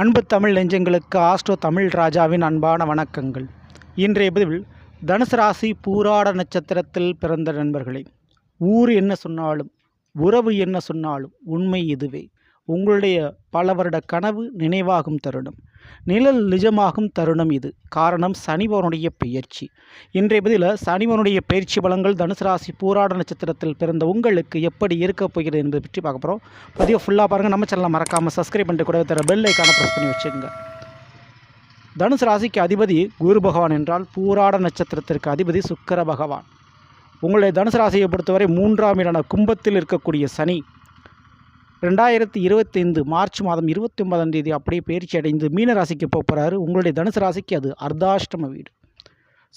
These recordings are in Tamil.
அன்பு தமிழ் நெஞ்சங்களுக்கு ஆஸ்ட்ரோ தமிழ் ராஜாவின் அன்பான வணக்கங்கள். இன்றைய பதிவில் தனுசு ராசி பூராட நட்சத்திரத்தில் பிறந்த நண்பர்களே ஊர் என்ன சொன்னாலும் உறவு என்ன சொன்னாலும் உண்மை இதுவே. உங்களுடைய பல வருட கனவு நினைவாகும் தருணம். நிழல் நிஜமாகும் தருணம் இது. காரணம் சனிபவனுடைய பெயர்ச்சி. இன்றைய பதில சனிபவனுடைய பயிற்சி பலங்கள் தனுசு ராசி பூராட நட்சத்திரத்தில் பிறந்த உங்களுக்கு எப்படி இருக்கப் போகிறது என்பதை பற்றி பார்க்க போகிறோம் பதிவை ஃபுல்லாக பாருங்கள் நம்ம சேனலை மறக்காமல் சப்ஸ்கிரைப் பண்ணிட்டு கூட தர பெல் ஐக்கான ப்ரெஸ் பண்ணி வச்சுக்கோங்க. தனுசு ராசிக்கு அதிபதி குரு பகவான் என்றால் பூராட நட்சத்திரத்திற்கு அதிபதி சுக்கர பகவான். உங்களுடைய தனுசு ராசியை பொறுத்தவரை மூன்றாம் இடான கும்பத்தில் இருக்கக்கூடிய சனி. ரெண்டாயிரத்தி இருபத்தைந்து மார்ச் மாதம் இருபத்தி ஒன்பதாம் தேதி அப்படியே பயிற்சி அடைந்து மீன ராசிக்கு போகிறாரு உங்களுடைய தனுசு ராசிக்கு அது அர்த்தாஷ்டம வீடு.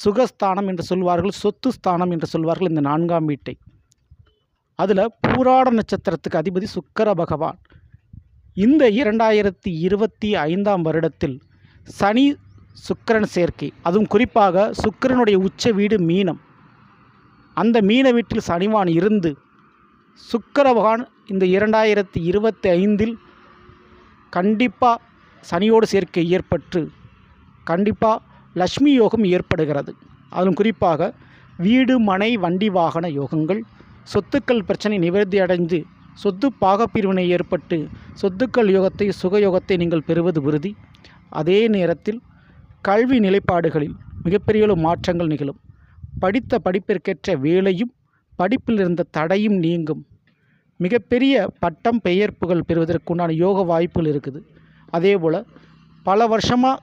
சுகஸ்தானம் என்று சொல்வார்கள் சொத்து ஸ்தானம் என்று சொல்வார்கள் இந்த நான்காம் வீட்டை. அதில் பூராட நட்சத்திரத்துக்கு அதிபதி சுக்கர பகவான். இந்த இரண்டாயிரத்தி இருபத்தி ஐந்தாம் வருடத்தில் சனி சுக்கிரன் சேர்க்கை. அதுவும் குறிப்பாக சுக்கிரனுடைய உச்ச வீடு மீனம். அந்த மீன வீட்டில் சனிவான் இருந்து சுக்கர பகவான் இந்த இரண்டாயிரத்தி இருபத்தி ஐந்தில் கண்டிப்பாக சனியோடு சேர்க்கை ஏற்பட்டு கண்டிப்பாக லக்ஷ்மி யோகம் ஏற்படுகிறது. அதிலும் குறிப்பாக வீடு மனை வண்டி வாகன யோகங்கள் சொத்துக்கள் பிரச்சனை நிவர்த்தி அடைந்து சொத்து பாகப்பிரிவினை ஏற்பட்டு சொத்துக்கள் யோகத்தை சுகயோகத்தை நீங்கள் பெறுவது உறுதி. அதே நேரத்தில் கல்வி நிலைப்பாடுகளில் மிகப்பெரிய மாற்றங்கள் நிகழும். படித்த படிப்பிற்கேற்ற வேலையும் படிப்பில் இருந்த தடையும் நீங்கும். மிகப்பெரிய பட்டம் பெயர்ப்புகள் பெறுவதற்குண்டான யோக வாய்ப்புகள் இருக்குது. அதே போல் பல வருஷமாக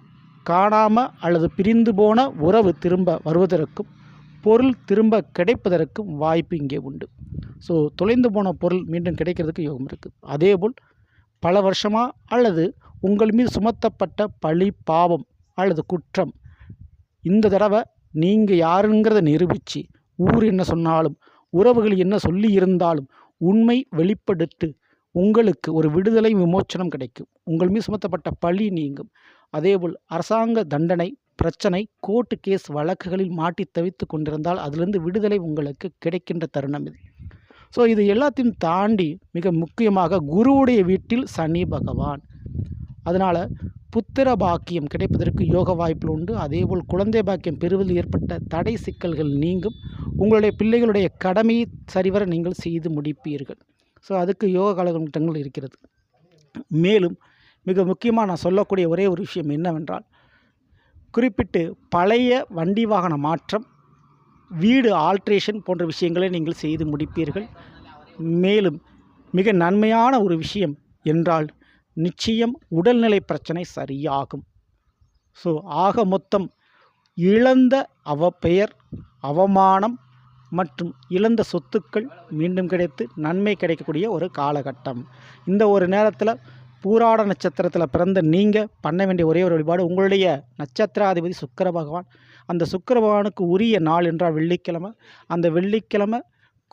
காணாமல் அல்லது பிரிந்து போன உறவு திரும்ப வருவதற்கும் பொருள் திரும்ப கிடைப்பதற்கும் வாய்ப்பு இங்கே உண்டு. ஸோ தொலைந்து போன பொருள் மீண்டும் கிடைக்கிறதுக்கு யோகம் இருக்குது அதேபோல் பல வருஷமாக அல்லது உங்கள் மீது சுமத்தப்பட்ட பழி பாவம் அல்லது குற்றம் இந்த தடவை நீங்கள் யாருங்கிறத நிரூபித்து ஊர் என்ன சொன்னாலும் உறவுகள் என்ன சொல்லி இருந்தாலும் உண்மை வெளிப்படுத்து. உங்களுக்கு ஒரு விடுதலை விமோச்சனம் கிடைக்கும். உங்கள் மீது சுமத்தப்பட்ட பழி நீங்கும். அதேபோல் அரசாங்க தண்டனை பிரச்சனை கோர்ட்டு கேஸ் வழக்குகளில் மாட்டி தவித்து கொண்டிருந்தால் அதிலிருந்து விடுதலை உங்களுக்கு கிடைக்கின்ற தருணம் இது. ஸோ இது எல்லாத்தையும் தாண்டி மிக முக்கியமாக குருவுடைய வீட்டில் சனி பகவான். அதனால் புத்திர பாக்கியம் கிடைப்பதற்கு யோக வாய்ப்புகள் உண்டு. அதேபோல் குழந்தை பாக்கியம் பெறுவதில் ஏற்பட்ட தடை சிக்கல்கள் நீங்கும். உங்களுடைய பிள்ளைகளுடைய கடமையை சரிவர நீங்கள் செய்து முடிப்பீர்கள். ஸோ அதுக்கு யோக காலகட்டங்கள் இருக்கிறது. மேலும் மிக முக்கியமாக நான் சொல்லக்கூடிய ஒரே ஒரு விஷயம் என்னவென்றால் குறிப்பிட்டு பழைய வண்டி வாகன மாற்றம் வீடு ஆல்ட்ரேஷன் போன்ற விஷயங்களை நீங்கள் செய்து முடிப்பீர்கள். மேலும் மிக நன்மையான ஒரு விஷயம் என்றால் நிச்சயம் உடல்நிலை பிரச்சனை சரியாகும். ஸோ ஆக மொத்தம் இழந்த அவ பெயர் அவமானம் மற்றும் இழந்த சொத்துக்கள் மீண்டும் கிடைத்து நன்மை கிடைக்கக்கூடிய ஒரு காலகட்டம். இந்த ஒரு நேரத்தில் பூராட நட்சத்திரத்தில் பிறந்த நீங்கள் பண்ண வேண்டிய ஒரே ஒரு வழிபாடு உங்களுடைய நட்சத்திராதிபதி சுக்கர பகவான். அந்த சுக்கர பகவானுக்கு உரிய நாள் என்றால் வெள்ளிக்கிழமை. அந்த வெள்ளிக்கிழமை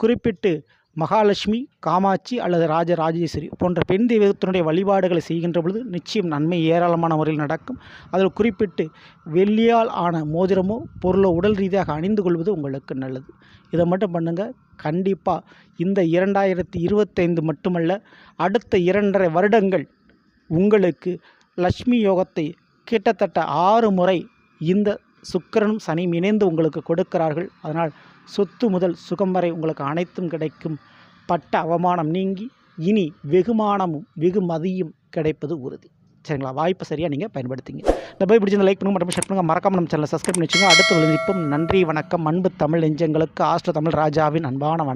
குறிப்பிட்டு மகாலட்சுமி காமாட்சி அல்லது ராஜராஜேஸ்வரி போன்ற பெண் தெய்வத்தினுடைய வழிபாடுகளை செய்கின்ற பொழுது நிச்சயம் நன்மை ஏராளமான முறையில் நடக்கும். அதில் குறிப்பிட்டு வெள்ளியால் ஆன மோதிரமோ பொருளோ உடல் ரீதியாக அணிந்து கொள்வது உங்களுக்கு நல்லது. இதை மட்டும் பண்ணுங்கள் கண்டிப்பாக இந்த இரண்டாயிரத்தி இருபத்தைந்து மட்டுமல்ல அடுத்த இரண்டரை வருடங்கள் உங்களுக்கு லக்ஷ்மி யோகத்தை கிட்டத்தட்ட ஆறு முறை இந்த சுக்கிரனும் சனியும் இணைந்து உங்களுக்கு கொடுக்கிறார்கள். அதனால் சொத்து முதல் சுகம் வரை உங்களுக்கு அனைத்தும் கிடைக்கும். பட்ட அவமானம் நீங்கி இனி வெகுமானமும் வெகுமதியும் கிடைப்பது உறுதி. சரிங்களா? வாய்ப்பு சரியாக நீங்கள் பயன்படுத்திங்க. இந்த போய் பிடிச்சிருந்த லைக் பண்ணுங்க மற்றும் ஷேர் பண்ணுங்கள் மறக்காம நம்ம சேனலை சப்ஸ்கிரைப் பண்ணி வச்சுங்க அடுத்த விழுந்திப்பும் நன்றி வணக்கம். அன்பு தமிழ் நெஞ்சங்களுக்கு ஆஸ்ட்ரோ தமிழ் ராஜாவின் அன்பான வணக்கம்.